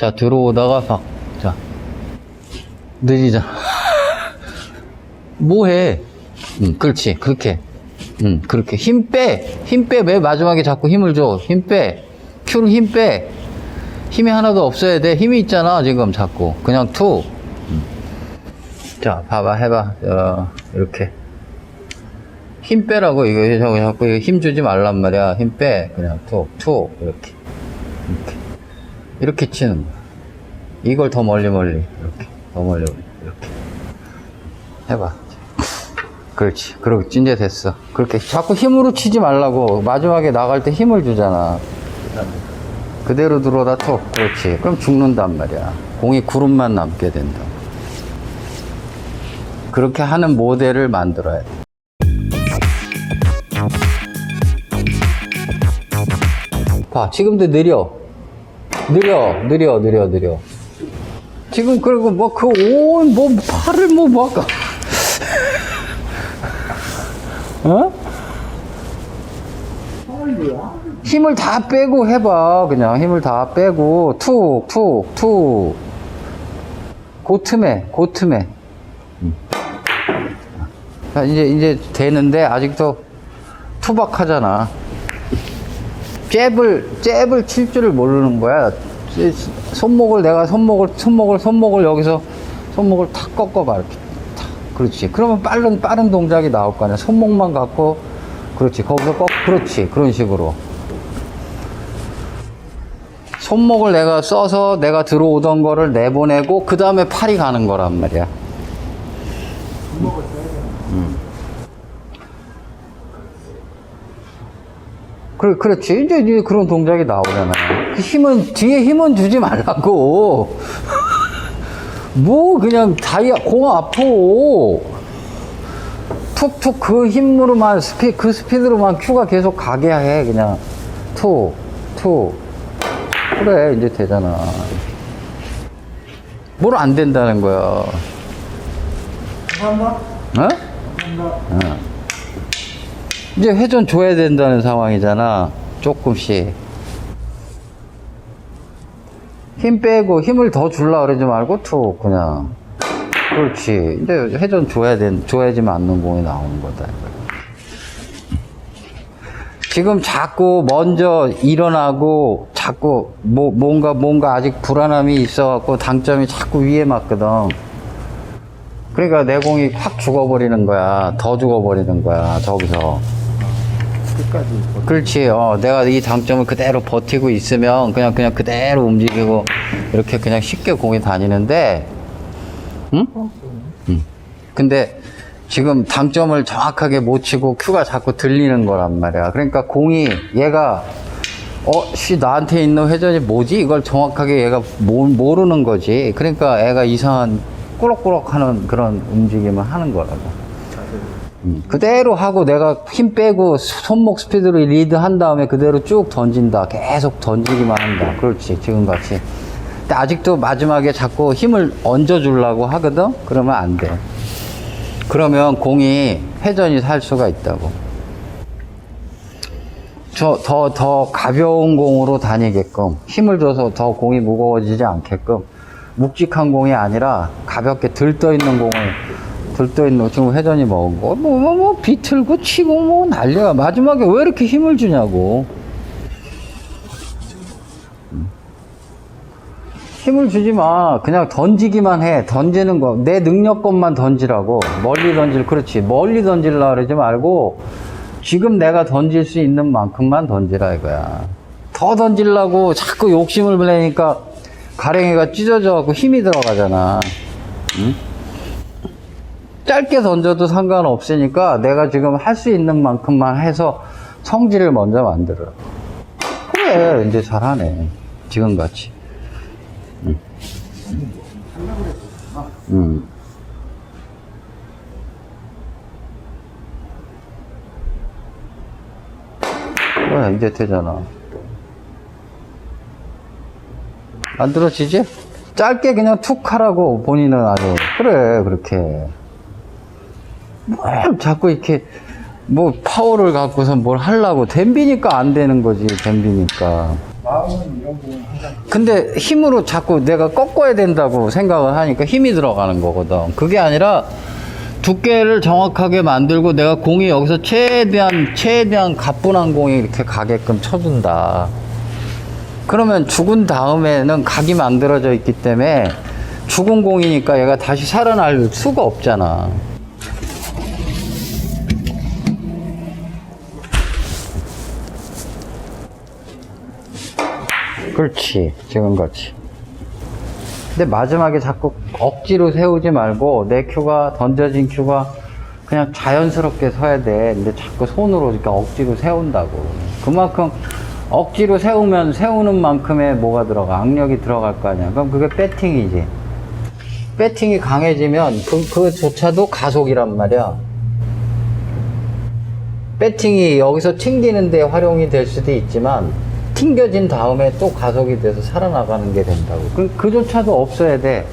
자, 들어오다가 박. 자. 느리자. 뭐해? 응, 그렇지. 그렇게. 응, 그렇게. 힘 빼. 힘 빼. 왜 마지막에 자꾸 힘을 줘? 힘 빼. 큐로 힘 빼. 힘이 하나도 없어야 돼. 힘이 있잖아, 지금 자꾸. 그냥 투. 응. 자, 봐봐, 해봐. 어, 이렇게. 힘 빼라고, 이거, 자꾸, 자꾸 힘 주지 말란 말이야. 힘 빼. 그냥 투, 투. 이렇게. 이렇게. 이렇게 치는 거야. 이걸 더 멀리 멀리. 이렇게. 더 멀리 멀리. 이렇게. 해봐. 그렇지. 그러고 이제 됐어. 그렇게 자꾸 힘으로 치지 말라고. 마지막에 나갈 때 힘을 주잖아. 그대로 들어오다 톡. 그렇지. 그럼 죽는단 말이야. 공이 구름만 남게 된다. 그렇게 하는 모델을 만들어야 돼. 봐. 지금도 느려. 느려, 느려, 느려, 느려. 지금 그리고 뭐 그 온 뭐 팔을 뭐 막. 어? 힘을 다 빼고 해봐. 그냥 힘을 다 빼고 툭, 툭, 툭. 고틈에, 고틈에. 음. 자, 이제 이제 되는데 아직도 투박하잖아. 잽을 잽을 칠 줄을 모르는 거야. 손목을 내가 손목을 손목을 손목을 여기서 손목을 탁 꺾어봐 이렇게 탁 그렇지. 그러면 빠른 빠른 동작이 나올 거 아니야. 손목만 갖고 그렇지. 거기서 꺾 그렇지. 그런 식으로. 손목을 내가 써서 내가 들어오던 거를 내보내고 그 다음에 팔이 가는 거란 말이야. 그래, 그렇지. 이제, 이제 그런 동작이 나오잖아. 그 힘은, 뒤에 힘은 주지 말라고. 뭐, 그냥 다이아, 공 아파. 툭툭 그 힘으로만, 스피, 그 스피드로만 큐가 계속 가게 해. 그냥. 툭, 툭. 그래, 이제 되잖아. 뭘 안 된다는 거야. 감사합니다. 어? 감사합니다. 이제 회전 줘야 된다는 상황이잖아. 조금씩. 힘 빼고 힘을 더 줄라 그러지 말고 툭 그냥. 그렇지. 이제 회전 줘야 된, 줘야지 맞는 공이 나오는 거다. 지금 자꾸 먼저 일어나고 자꾸 뭐, 뭔가 뭔가 아직 불안함이 있어갖고 당점이 자꾸 위에 맞거든. 그러니까 내 공이 확 죽어버리는 거야. 더 죽어버리는 거야. 저기서. 끝까지. 그렇지. 어, 내가 이 당점을 그대로 버티고 있으면 그냥 그냥 그대로 움직이고 이렇게 그냥 쉽게 공이 다니는데, 응? 응. 근데 지금 당점을 정확하게 못 치고 큐가 자꾸 들리는 거란 말이야. 그러니까 공이 얘가 어, 씨, 나한테 있는 회전이 뭐지? 이걸 정확하게 얘가 모, 모르는 거지. 그러니까 애가 이상한 꾸럭꾸럭 하는 그런 움직임을 하는 거라고. 음, 그대로 하고 내가 힘 빼고 손목 스피드로 리드 한 다음에 그대로 쭉 던진다. 계속 던지기만 한다. 그렇지. 지금 같이. 근데 아직도 마지막에 자꾸 힘을 얹어주려고 하거든? 그러면 안 돼. 그러면 공이 회전이 살 수가 있다고. 저, 더, 더 가벼운 공으로 다니게끔, 힘을 줘서 더 공이 무거워지지 않게끔, 묵직한 공이 아니라 가볍게 들떠 있는 공을, 들떠 있는, 지금 회전이 거, 뭐, 뭐, 뭐, 비틀고 치고 뭐 난리야. 마지막에 왜 이렇게 힘을 주냐고. 음. 힘을 주지 마. 그냥 던지기만 해. 던지는 거. 내 능력껏만 던지라고. 멀리 던질, 그렇지. 멀리 던질라 그러지 말고, 지금 내가 던질 수 있는 만큼만 던지라 이거야. 더 던지려고 자꾸 욕심을 내니까 가랭이가 찢어져갖고 힘이 들어가잖아. 응? 짧게 던져도 상관없으니까 내가 지금 할 수 있는 만큼만 해서 성질을 먼저 만들어. 그래, 이제 잘하네. 지금 같이. 응. 응. 그래, 이제 되잖아. 만들어지지? 짧게 그냥 툭 하라고, 본인은 아주. 그래, 그렇게. 뭘 자꾸 이렇게, 뭐, 파워를 갖고서 뭘 하려고. 댐비니까 안 되는 거지, 댐비니까. 마음은 이런 부분 근데 힘으로 자꾸 내가 꺾어야 된다고 생각을 하니까 힘이 들어가는 거거든. 그게 아니라 두께를 정확하게 만들고 내가 공이 여기서 최대한, 최대한 가뿐한 공이 이렇게 가게끔 쳐준다. 그러면 죽은 다음에는 각이 만들어져 있기 때문에 죽은 공이니까 얘가 다시 살아날 수가 없잖아. 그렇지. 지금 같이. 근데 마지막에 자꾸 억지로 세우지 말고 내 큐가 던져진 큐가 그냥 자연스럽게 서야 돼. 근데 자꾸 손으로 이렇게 억지로 세운다고. 그만큼 억지로 세우면 세우는 만큼의 뭐가 들어가? 악력이 들어갈 거 아니야. 그럼 그게 배팅이지. 배팅이 강해지면 그, 그조차도 가속이란 말이야. 배팅이 여기서 튕기는데 활용이 될 수도 있지만 튕겨진 다음에 또 가속이 돼서 살아나가는 게 된다고. 그, 그조차도 없어야 돼.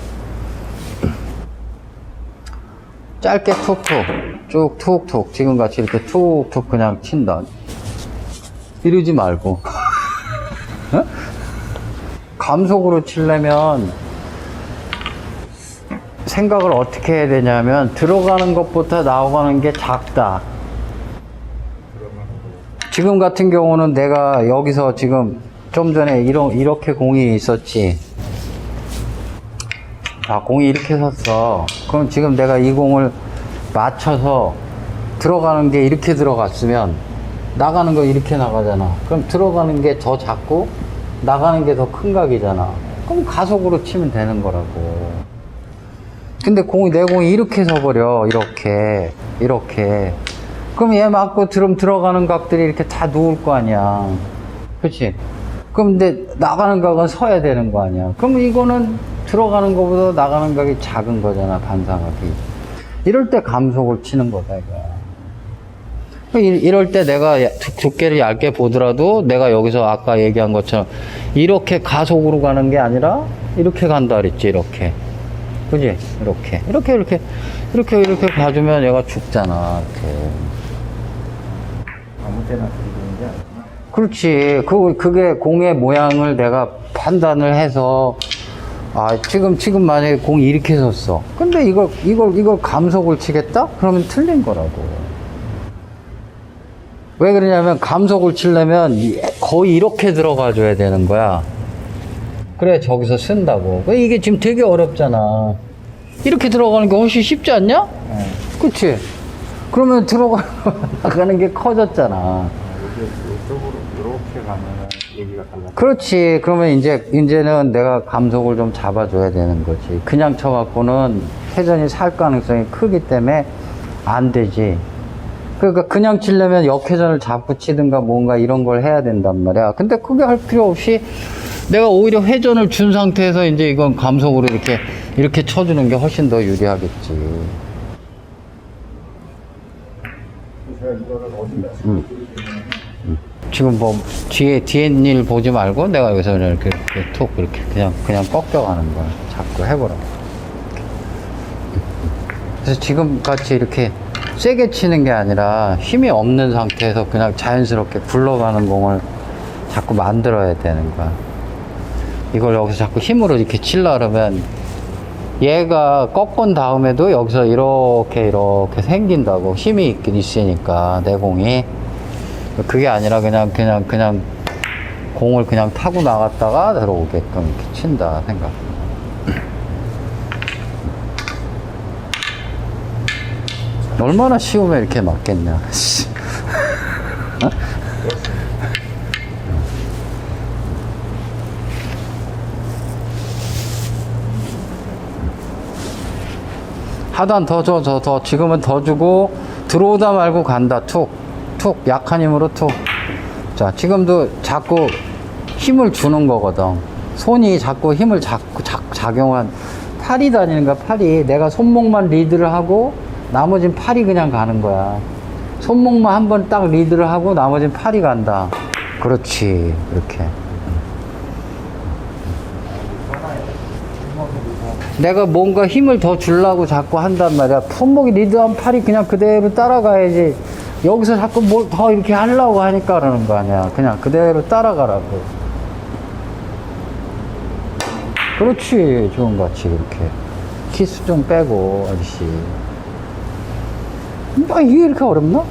짧게 툭툭, 쭉 툭툭, 지금같이 이렇게 툭툭 그냥 친다. 이러지 말고. 어? 감속으로 치려면 생각을 어떻게 해야 되냐면 들어가는 것부터 나오가는 게 작다. 지금 같은 경우는 내가 여기서 지금 좀 전에 이런, 이렇게 공이 있었지. 아, 공이 이렇게 섰어. 그럼 지금 내가 이 공을 맞춰서 들어가는 게 이렇게 들어갔으면 나가는 거 이렇게 나가잖아. 그럼 들어가는 게 더 작고 나가는 게 더 큰 각이잖아. 그럼 가속으로 치면 되는 거라고. 근데 공이 내 공이 이렇게 서버려. 이렇게. 이렇게. 그럼 얘 맞고 드럼 들어가는 각들이 이렇게 다 누울 거 아니야. 그치? 그럼 근데 나가는 각은 서야 되는 거 아니야. 그럼 이거는 들어가는 것보다 나가는 각이 작은 거잖아, 반사각이. 이럴 때 감속을 치는 거다, 이거. 이- 이럴 때 내가 두께를 얇게 보더라도 내가 여기서 아까 얘기한 것처럼 이렇게 가속으로 가는 게 아니라 이렇게 간다 그랬지, 이렇게. 그지? 이렇게. 이렇게, 이렇게, 이렇게, 이렇게 봐주면 얘가 죽잖아, 이렇게. 아무 때나 들이대는 게 아니구나. 그렇지. 그, 그게 공의 모양을 내가 판단을 해서, 아, 지금, 지금 만약에 공이 이렇게 섰어. 근데 이걸, 이걸, 이걸 감속을 치겠다? 그러면 틀린 거라고. 왜 그러냐면, 감속을 치려면 이- 거의 이렇게 들어가 줘야 되는 거야. 그래, 저기서 쓴다고. 왜 이게 지금 되게 어렵잖아. 이렇게 들어가는 게 훨씬 쉽지 않냐? 네. 그치? 그러면 들어가, 나가는 게 커졌잖아. 이쪽으로 이렇게 가면 얘기가 달라. 그렇지. 그러면 이제, 이제는 내가 감속을 좀 잡아줘야 되는 거지. 그냥 쳐갖고는 회전이 살 가능성이 크기 때문에 안 되지. 그러니까 그냥 치려면 역회전을 잡고 치든가 뭔가 이런 걸 해야 된단 말이야. 근데 그게 할 필요 없이 내가 오히려 회전을 준 상태에서 이제 이건 감속으로 이렇게, 이렇게 쳐주는 게 훨씬 더 유리하겠지. 이거를 어디다 지금 뭐 뒤에 뒤에 일 보지 말고 내가 여기서 그냥 이렇게, 이렇게 툭 이렇게 그냥 그냥 꺾여가는 거야. 자꾸 해보라. 그래서 지금 같이 이렇게 세게 치는 게 아니라 힘이 없는 상태에서 그냥 자연스럽게 굴러가는 공을 자꾸 만들어야 되는 거야. 이걸 여기서 자꾸 힘으로 이렇게 칠라 그러면 얘가 꺾은 다음에도 여기서 이렇게 이렇게 생긴다고 힘이 있긴 있으니까 내 공이 그게 아니라 그냥 그냥 그냥 공을 그냥 타고 나갔다가 들어오게끔 이렇게 친다 생각. 얼마나 쉬우면 이렇게 맞겠냐. 씨. 어? 하단 더 줘, 더, 더. 지금은 더 주고, 들어오다 말고 간다. 툭, 툭. 약한 힘으로 툭. 자, 지금도 자꾸 힘을 주는 거거든. 손이 자꾸 힘을 자꾸 작, 작용한, 팔이 다니는 거야, 팔이. 내가 손목만 리드를 하고, 나머진 팔이 그냥 가는 거야. 손목만 한 번 딱 리드를 하고, 나머진 팔이 간다. 그렇지. 이렇게. 내가 뭔가 힘을 더 주려고 자꾸 한단 말이야. 손목이 리드한 팔이 그냥 그대로 따라가야지. 여기서 자꾸 뭘 더 이렇게 하려고 하니까 그러는 거 아니야. 그냥 그대로 따라가라고. 그렇지. 지금 같이 이렇게. 키스 좀 빼고, 아저씨. 아, 이게 이렇게 어렵나?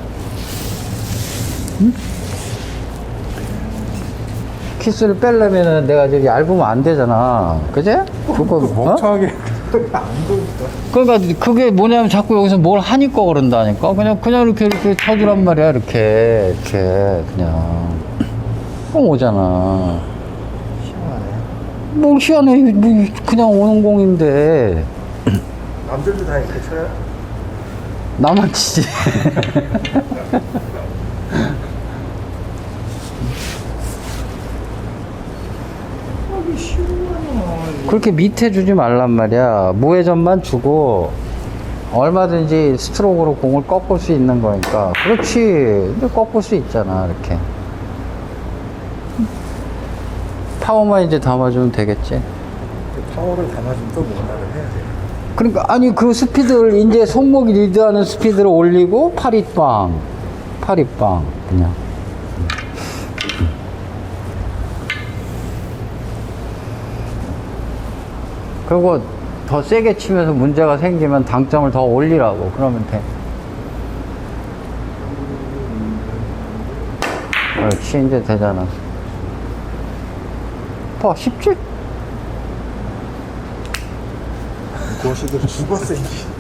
키스를 빼려면은 내가 저기 얇으면 안 되잖아. 그제? 그거, 어? 멍청하게. 그러니까 그게 뭐냐면 자꾸 여기서 뭘 하니까 그런다니까. 그냥, 그냥 이렇게, 이렇게 쳐주란 말이야. 이렇게, 이렇게, 그냥. 그럼 오잖아. 뭘 희한해. 뭐, 그냥 오는 공인데. 남들도 다 이렇게 쳐요? 나만 치지. 하기 싫어요. 그렇게 밑에 주지 말란 말이야. 무회전만 주고, 얼마든지 스트로크로 공을 꺾을 수 있는 거니까. 그렇지. 근데 꺾을 수 있잖아, 이렇게. 파워만 이제 담아주면 되겠지. 파워를 담아주면 또 뭔가를 해야 돼. 그러니까, 아니, 그 스피드를, 이제 손목이 리드하는 스피드를 올리고, 팔이 빵. 팔이 빵. 그냥. 그리고 더 세게 치면서 문제가 생기면 당점을 더 올리라고. 그러면 돼. 그렇지, 이제 되잖아. 봐, 쉽지? 고시들 죽었어, 이제.